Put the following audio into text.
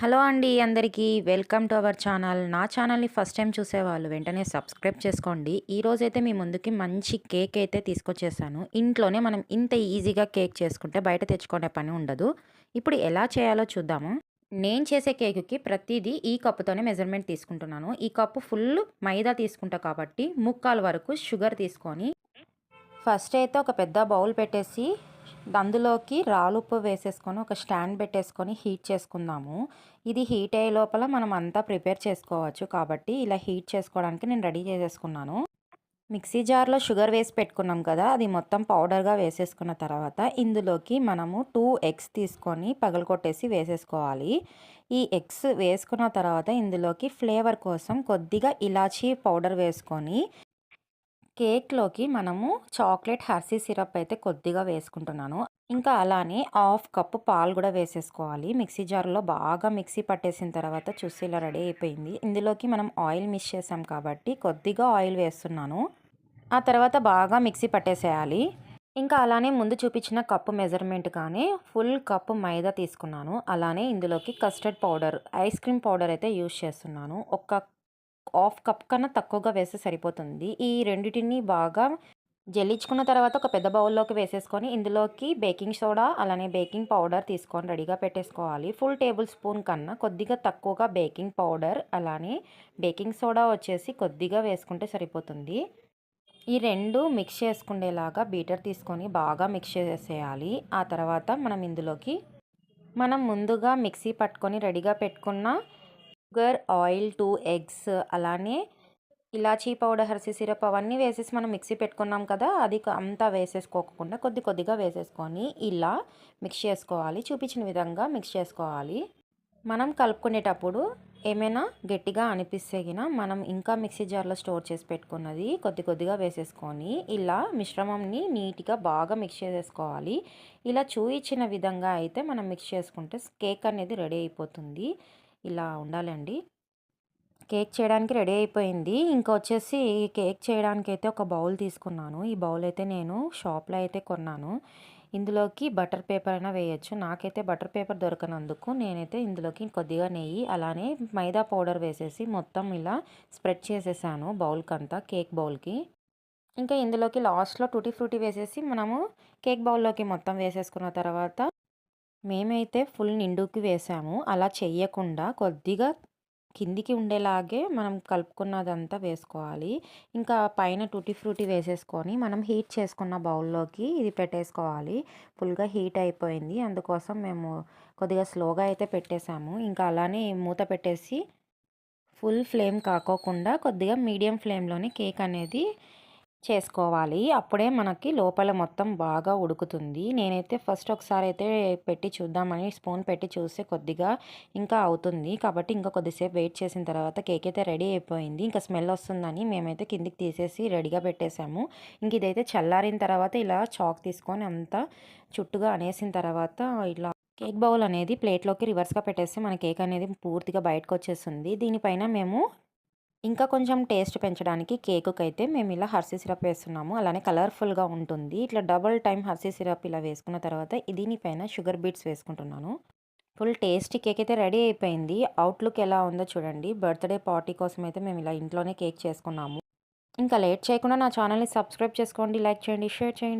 Hello అండి అందరికీ welcome to our channel. నా ఛానల్ని ఫస్ట్ టైం చూసేవాళ్ళు వెంటనే సబ్స్క్రైబ్ చేసుకోండి. ఈరోజైతే మీ ముందుకి మంచి కేక్ అయితే తీసుకొచ్చేసాను. ఇంట్లోనే మనం ఇంత ఈజీగా కేక్ చేసుకుంటే బయట తెచ్చుకునే పని ఉండదు. ఇప్పుడు ఎలా చేయాలో చూద్దాము. నేను చేసే కేకుకి ప్రతిదీ ఈ కప్పుతోనే మెజర్మెంట్ తీసుకుంటున్నాను. ఈ కప్పు ఫుల్ మైదా తీసుకుంటా కాబట్టి ముక్కాలు వరకు షుగర్ తీసుకొని ఫస్ట్ అయితే ఒక పెద్ద బౌల్ పెట్టేసి అందులోకి రాలుప్పు వేసేసుకొని ఒక స్టాండ్ పెట్టేసుకొని హీట్ చేసుకుందాము. ఇది హీట్ అయ్యే లోపల మనం అంతా ప్రిపేర్ చేసుకోవచ్చు కాబట్టి ఇలా హీట్ చేసుకోవడానికి నేను రెడీ చేసేసుకున్నాను. మిక్సీ జార్లో షుగర్ వేసి పెట్టుకున్నాం కదా అది మొత్తం పౌడర్గా వేసేసుకున్న తర్వాత ఇందులోకి మనము టూ ఎగ్స్ తీసుకొని పగలగొట్టేసి వేసేసుకోవాలి. ఈ ఎగ్స్ వేసుకున్న తర్వాత ఇందులోకి ఫ్లేవర్ కోసం కొద్దిగా ఇలాచీ పౌడర్ వేసుకొని కేక్లోకి మనము చాక్లెట్ హర్సీ సిరప్ అయితే కొద్దిగా వేసుకుంటున్నాను. ఇంకా అలానే హాఫ్ కప్పు పాలు కూడా వేసేసుకోవాలి. మిక్సీ జార్లో బాగా మిక్సీ పట్టేసిన తర్వాత చూసి ఇలా రెడీ అయిపోయింది. ఇందులోకి మనం ఆయిల్ మిక్స్ చేసాం కాబట్టి కొద్దిగా ఆయిల్ వేస్తున్నాను. ఆ తర్వాత బాగా మిక్సీ పట్టేసేయాలి. ఇంకా అలానే ముందు చూపించిన కప్పు మెజర్మెంట్ కానీ ఫుల్ కప్పు మైదా తీసుకున్నాను. అలానే ఇందులోకి custard powder ice cream powder అయితే యూజ్ చేస్తున్నాను. ఒక హాఫ్ కప్ కన్నా తక్కువగా వేస్తే సరిపోతుంది. ఈ రెండింటిని బాగా జల్లించుకున్న తర్వాత ఒక పెద్ద బౌల్లోకి వేసేసుకొని ఇందులోకి బేకింగ్ సోడా అలానే బేకింగ్ పౌడర్ తీసుకొని రెడీగా పెట్టేసుకోవాలి. ఫుల్ టేబుల్ స్పూన్ కన్నా కొద్దిగా తక్కువగా బేకింగ్ పౌడర్ అలానే బేకింగ్ సోడా వచ్చేసి కొద్దిగా వేసుకుంటే సరిపోతుంది. ఈ రెండు మిక్స్ చేసుకునేలాగా బీటర్ తీసుకొని బాగా మిక్స్ చేసేయాలి. ఆ తర్వాత మనం ఇందులోకి మనం ముందుగా మిక్సీ పట్టుకొని రెడీగా పెట్టుకున్న షుగర్ ఆయిల్ టూ ఎగ్స్ అలానే ఇలాచీ పౌడర్ హర్సీ సిరప్ అవన్నీ వేసేసి మనం మిక్సీ పెట్టుకున్నాం కదా అది అంతా వేసేసుకోకుండా కొద్ది కొద్దిగా వేసేసుకొని ఇలా మిక్స్ చేసుకోవాలి. చూపించిన విధంగా మిక్స్ చేసుకోవాలి. మనం కలుపుకునేటప్పుడు ఏమైనా గట్టిగా అనిపిస్తే గిన మనం ఇంకా మిక్సీ జార్లో స్టోర్ చేసి పెట్టుకున్నది కొద్ది కొద్దిగా వేసేసుకొని ఇలా మిశ్రమంని నీట్గా బాగా మిక్స్ చేసేసుకోవాలి ఇలా చూయించిన విధంగా అయితే మనం మిక్స్ చేసుకుంటే కేక్ అనేది రెడీ అయిపోతుంది. ఇలా ఉండాలండి. కేక్ చేయడానికి రెడీ అయిపోయింది. ఇంకా వచ్చేసి కేక్ చేయడానికి అయితే ఒక బౌల్ తీసుకున్నాను. ఈ బౌల్ అయితే నేను షాప్లో అయితే కొన్నాను. ఇందులోకి బటర్ పేపర్ అయినా వేయచ్చు. నాకైతే బటర్ పేపర్ దొరకనందుకు నేనైతే ఇందులోకి కొద్దిగా నెయ్యి అలానే మైదా పౌడర్ వేసేసి మొత్తం ఇలా స్ప్రెడ్ చేసేసాను బౌల్కి అంతా కేక్ బౌల్కి. ఇంకా ఇందులోకి లాస్ట్లో టూటీ ఫ్రూటీ వేసేసి మనము కేక్ బౌల్లోకి మొత్తం వేసేసుకున్న తర్వాత మేమైతే ఫుల్ నిండుకి వేసాము. అలా చేయకుండా కొద్దిగా కిందికి ఉండేలాగే మనం కలుపుకున్నదంతా వేసుకోవాలి. ఇంకా పైన టూటీ ఫ్రూటీ వేసేసుకొని మనం హీట్ చేసుకున్న బౌల్లోకి ఇది పెట్టేసుకోవాలి. ఫుల్గా హీట్ అయిపోయింది. అందుకోసం మేము కొద్దిగా స్లోగా అయితే పెట్టేశాము ఇంకా అలానే మూత పెట్టేసి ఫుల్ ఫ్లేమ్ కాకోకుండా కొద్దిగా మీడియం ఫ్లేమ్లోనే కేక్ అనేది చేసుకోవాలి. అప్పుడే మనకి లోపల మొత్తం బాగా ఉడుకుతుంది. నేనైతే ఫస్ట్ ఒకసారి అయితే పెట్టి చూద్దామని స్పూన్ పెట్టి చూస్తే కొద్దిగా ఇంకా అవుతుంది. కాబట్టి ఇంకా కొద్దిసేపు వెయిట్ చేసిన తర్వాత కేక్ అయితే రెడీ అయిపోయింది. ఇంకా స్మెల్ వస్తుందని మేమైతే కిందికి తీసేసి రెడీగా పెట్టేశాము. ఇంక ఇదైతే చల్లారిన తర్వాత ఇలా చాక్ తీసుకొని అంతా చుట్టుగా అనేసిన తర్వాత ఇలా కేక్ బౌల్ అనేది ప్లేట్లోకి రివర్స్గా పెట్టేస్తే మన కేక్ అనేది పూర్తిగా బయటకు వచ్చేస్తుంది. దీనిపైన మేము ఇంకా కొంచెం టేస్ట్ పెంచడానికి కేకుకి అయితే మేము ఇలా హర్సీ సిరప్ వేస్తున్నాము. అలానే కలర్ఫుల్గా ఉంటుంది. ఇట్లా డబల్ టైం హర్సీ సిరప్ ఇలా వేసుకున్న తర్వాత దీనిపైన షుగర్ బీట్స్ వేసుకుంటున్నాను. ఫుల్ టేస్టీ కేక్ అయితే రెడీ అయిపోయింది. అవుట్లుక్ ఎలా ఉందో చూడండి. బర్త్డే పార్టీ కోసం అయితే మేము ఇలా ఇంట్లోనే కేక్ చేసుకున్నాము. ఇంకా లేట్ చేయకుండా నా ఛానల్ని సబ్స్క్రైబ్ చేసుకోండి లైక్ చేయండి షేర్ చేయండి.